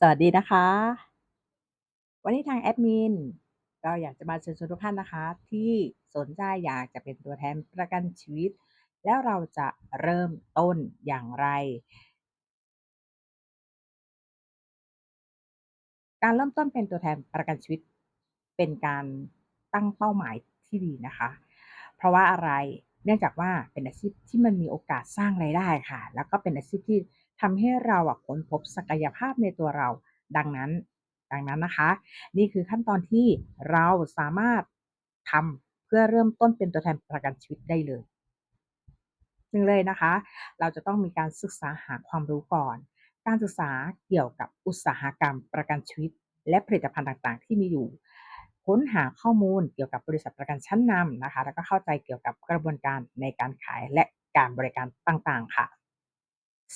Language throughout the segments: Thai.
สวัสดีนะคะ วันนี้ทางแอดมินก็อยากจะมาเชิญชวนทุกท่านนะคะ ที่สนใจอยากจะเป็นตัวแทนประกันชีวิต แล้วเราจะเริ่มต้นอย่างไร การเริ่มต้นเป็นตัวแทนประกันชีวิต เป็นการตั้งเป้าหมายที่ดีนะคะ เพราะว่าอะไร เนื่องจากว่าเป็นอาชีพที่มันมีโอกาสสร้างรายได้ค่ะ แล้วก็เป็นอาชีพที่ทำให้เราอะค้นพบศักยภาพในตัวเรา ดังนั้น ดังนั้นนะคะ นี่คือขั้นตอนที่เราสามารถทำเพื่อเริ่มต้นเป็นตัวแทนประกันชีวิตได้เลยหนึ่งเลยนะคะ เราจะต้องมีการศึกษาหาความรู้ก่อน การศึกษาเกี่ยวกับอุตสาหกรรมประกันชีวิต และผลิตภัณฑ์ต่างๆ ที่มีอยู่ ค้นหาข้อมูลเกี่ยวกับบริษัทประกันชั้นนำนะคะ แล้วก็เข้าใจเกี่ยวกับกระบวนการในการขายและการบริการต่างๆค่ะ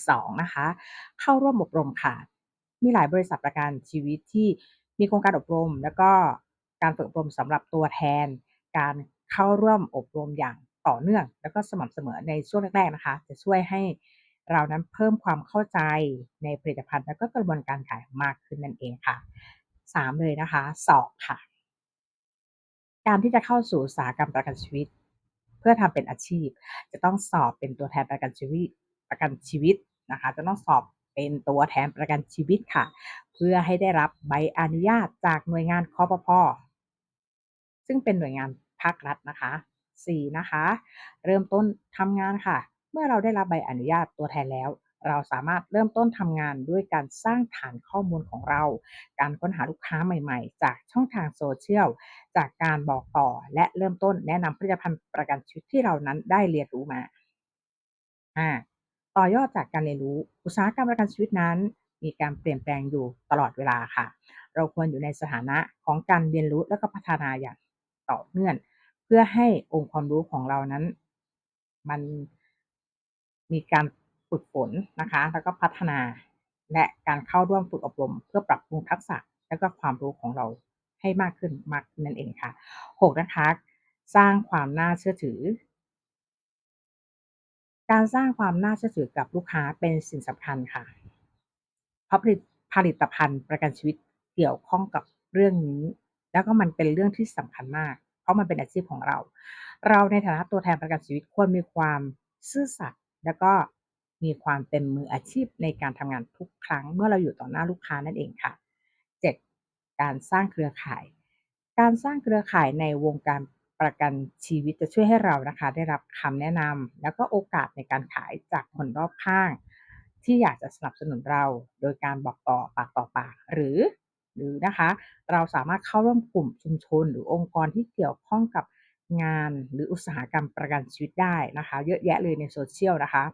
2 นะคะ เข้าร่วมอบรมค่ะ มีหลายบริษัทประกันชีวิตที่มีโครงการอบรม แล้วก็การฝึกอบรมสำหรับตัวแทน การเข้าร่วมอบรมอย่างต่อเนื่อง แล้วก็สม่ำเสมอในช่วงแรกๆนะคะ จะช่วยให้เรานั้นเพิ่มความเข้าใจในผลิตภัณฑ์ แล้วก็กระบวนการขายมากขึ้นนั่นเองค่ะ 3 เลยนะคะ สอบค่ะ การที่จะเข้าสู่อุตสาหกรรมประกันชีวิต เพื่อทำเป็นอาชีพ จะต้องสอบเป็นตัวแทนประกันชีวิตประกันชีวิตนะคะ จะต้องสอบเป็นตัวแทนประกันชีวิตค่ะ เพื่อให้ได้รับใบอนุญาตจากหน่วยงานคอปภ.ซึ่งเป็นหน่วยงานภาครัฐนะคะ 4 นะคะ เริ่มต้นทำงานค่ะ เมื่อเราได้รับใบอนุญาตตัวแทนแล้ว เราสามารถเริ่มต้นทำงานด้วยการสร้างฐานข้อมูลของเรา การค้นหาลูกค้าใหม่ๆ จากช่องทาง Social จากการบอกต่อและเริ่มต้นแนะนำผลิตภัณฑ์ประกันชีวิตที่เรานั้นได้เรียนรู้มาอาต่อยอดจากการเรียนรู้ อุตสาหกรรมประกันชีวิตนั้น มีการเปลี่ยนแปลงอยู่ตลอดเวลาค่ะ เราควรอยู่ในสถานะของการเรียนรู้และก็พัฒนาอย่างต่อเนื่องเพื่อให้องค์ความรู้ของเรานั้น มันมีการ ฝึกฝนนะคะ แล้วก็พัฒนา และการเข้าร่วมฝึกอบรม เพื่อปรับปรุงทักษะและก็ความรู้ของเราให้มากขึ้นมากนนั่นเองค่ะ 6 นะคะ สร้างความน่าเชื่อถือ การสร้างความน่าเชื่อถือกับลูกค้าเป็นสิ่งสำคัญค่ะเพราะผลิตผลิตภัณฑ์ประกันชีวิตเกี่ยวข้องกับเรื่องนี้ แล้วก็มันเป็นเรื่องที่สำคัญมาก เพราะมันเป็นอาชีพของเรา เราในฐานะตัวแทนประกันชีวิตควรมีความซื่อสัตย์แล้วก็ มีความเป็นมืออาชีพในการทำงานทุกครั้ง เมื่อเราอยู่ต่อหน้าลูกค้านั่นเองค่ะ 7 การสร้างเครือข่าย การสร้างเครือข่ายในวงการประกันชีวิตจะช่วยให้เรานะคะ ได้รับคำแนะนำแล้วก็โอกาสในการขายจากคนรอบข้าง ที่อยากจะสนับสนุนเรา โดยการบอกต่อปากต่อปากหรือ หรือนะคะ เราสามารถเข้าร่วมกลุ่มชุมชน หรือองค์กรที่เกี่ยวข้องกับงานหรืออุตสาหกรรมประกันชีวิตได้นะคะ เยอะแยะเลยใน Social นะคะ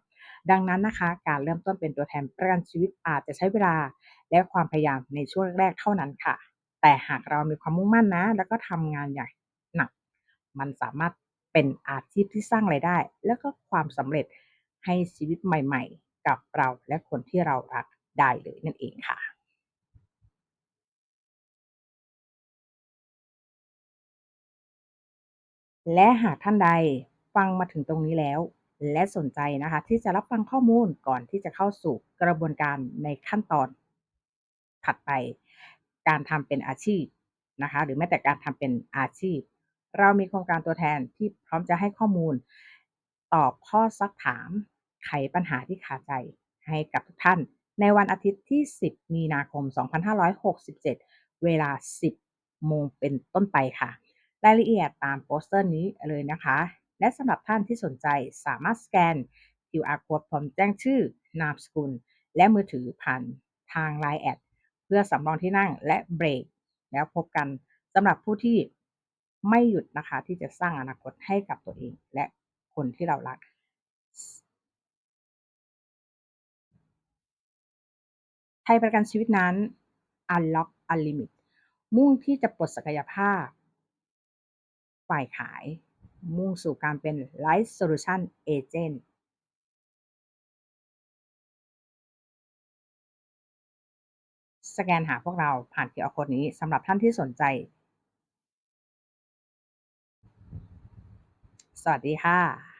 ดังนั้นนะคะการเริ่มต้นเป็นตัวแทนประกันชีวิตอาจจะใช้เวลาและความพยายามในช่วงแรกเท่านั้นค่ะ แต่หากเรามีความมุ่งมั่นนะ แล้วก็ทำงานอย่างหนัก มันสามารถเป็นอาชีพที่สร้างรายได้ และก็ความสำเร็จให้ชีวิตใหม่ ๆ กับเราและคนที่เรารักได้เลยนั่นเองค่ะและหากท่านใดฟังมาถึงตรงนี้แล้ว และสนใจนะคะที่จะรับฟังข้อมูลก่อนที่จะเข้าสู่กระบวนการในขั้นตอนถัดไป การทำเป็นอาชีพนะคะหรือแม้แต่การทำเป็นอาชีพ เรามีโครงการตัวแทนที่พร้อมจะให้ข้อมูล ตอบข้อซักถาม ไขปัญหาที่คาใจให้กับทุกท่าน ในวันอาทิตย์ที่ 10 มีนาคม 2567 เวลา 10 โมงเป็นต้นไปค่ะ รายละเอียดตามโปสเตอร์นี้เลยนะคะ และสำหรับท่านที่สนใจสามารถสแกน QR Code พร้อมแจ้งชื่อนามสกุล และมือถือผ่านทาง LINE แอดเพื่อสำรองที่นั่งและเบรก แล้วพบกันสำหรับผู้ที่ไม่หยุดนะคะที่จะสร้างอนาคตให้กับตัวเอง และคนที่เรารักไทยประกันชีวิตนั้น Unlock Unlimit มุ่งที่จะปลดศักยภาพ ฝ่ายขาย มุ่งสู่การเป็น Life Solution Agent สแกนหาพวกเราผ่าน QR Code นี้สำหรับท่านที่สนใจ สวัสดีค่ะ